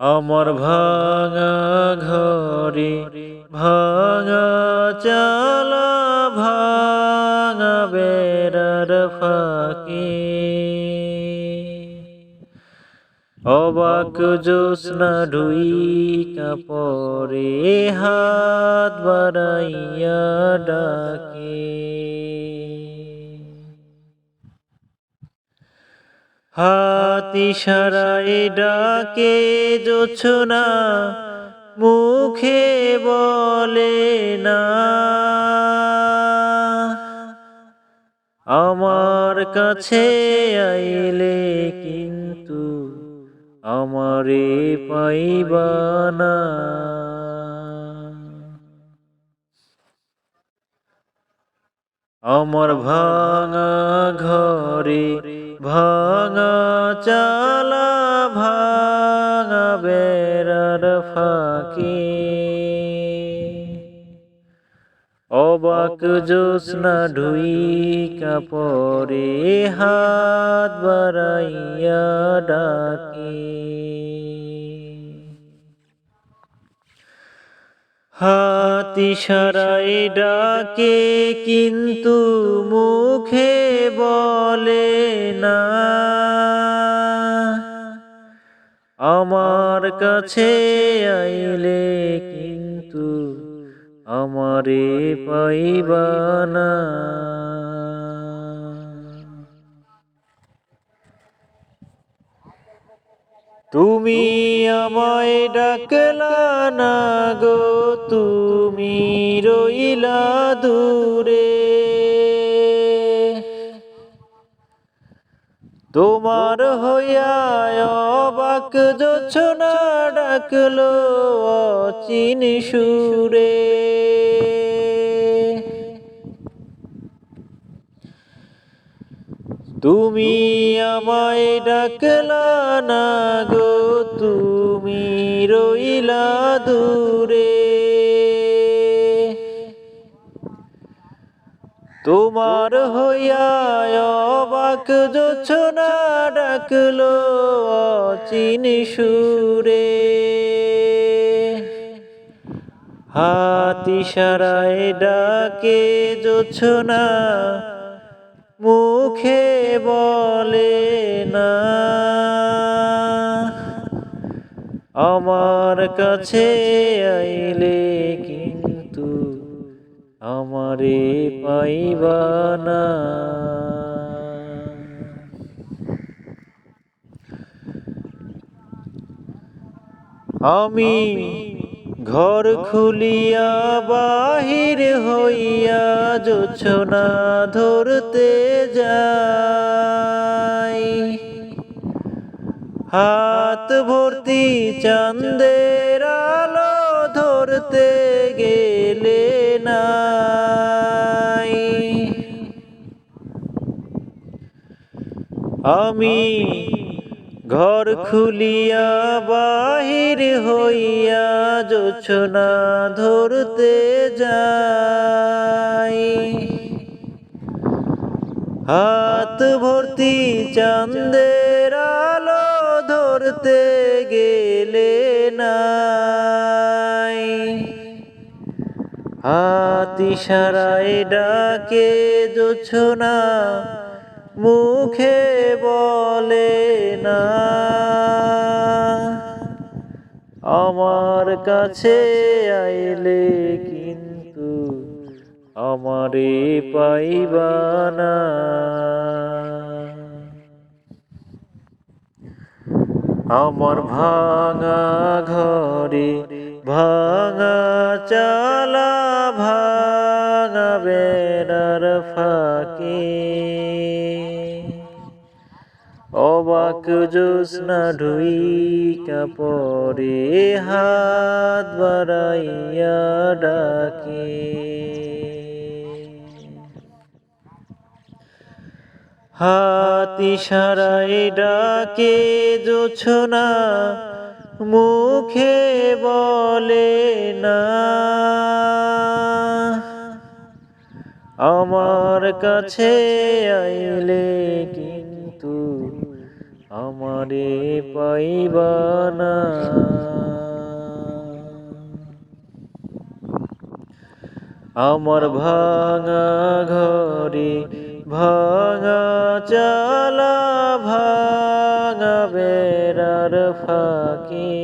আমার ভাঙা ঘরে ভাঙা চালা, ভাঙা বেড়ার ফাঁকি। অবাক জোৎস্না ঢুই কাপড়ে হাত বাড়াইয়া ডাকে। হাতি সারাই ডাকে, জোছনা মুখে বলে না। আমার কাছে আইলে কিন্তু আমারে পাইবা না। আমার ভাঙা ঘরে ভাঙা চালা ভাঙা বেড়ার ফাঁকি। অবাক জোৎস্না ঢুই কাপড়ে হাত বাড়াইয়া ডাকি। হাতি সারাই ডাকে কিন্তু মুখে বলে না। আমার কাছে আইলে কিন্তু আমারে পাইবা না তুমি আমায় ডাকলা না গো তুমি রইলা দূরে। তোমার হইয়া অবাক জোছনা ডাকলো অচিন সুরে। তুমি আমায় ডাকলা না গো, তুমি রইলা দূরে। তোমার হইয়া অবাক জোছনা ডাকলো অচিন সুরে। হাতি সারায় ডাকে জোছনা, মুখে বলে না। আমার কাছে আইলে কিন্তু আমারে পাইবা না আমি ঘর খুলিয়া বাহির হইয়া জোছনা ধরতে যাই। হাত ভর্তি চাঁদের আলো ধরতে গেলে আমি ঘর খুলিয়া বাহির হইয়া জোছনা ধরতে যাই। হাত ভর্তি চাঁদের আলো ধরতে গেলে নাই। হাতি সারাই ডাকে জোছনা মুখে বলে না। আমার কাছে আইলে কিন্তু আমারে পাইবা না। আমার ভাঙা ঘরে ভাঙা চালা ভাঙা বেড়ার অবাক জোৎস্না ঢুই কাপড়ে হাত বাড়াইয়া ডাকে। হাতি সারাই ডাকে জোছনা মুখে বলে না। আমার কাছে আইলে কিন্তু আমারে পাইবানা আমার ভাঙা ঘরে ভাঙা চালা, ভাঙা বেড়ার ফাঁকে।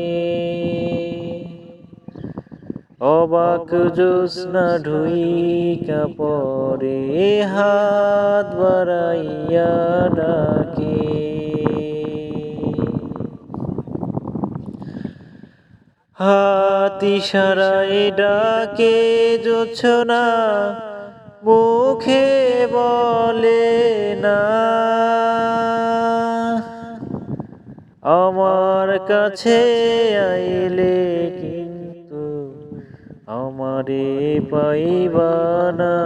অবাক জোৎস্না ঢুইকা পরে হাত বাড়াইয়া ডাকে। হাতি সারাই ডাকে জোছনা মুখে বলে না। আমার কাছে আইলে কিন্তু আমারে পাইবা না।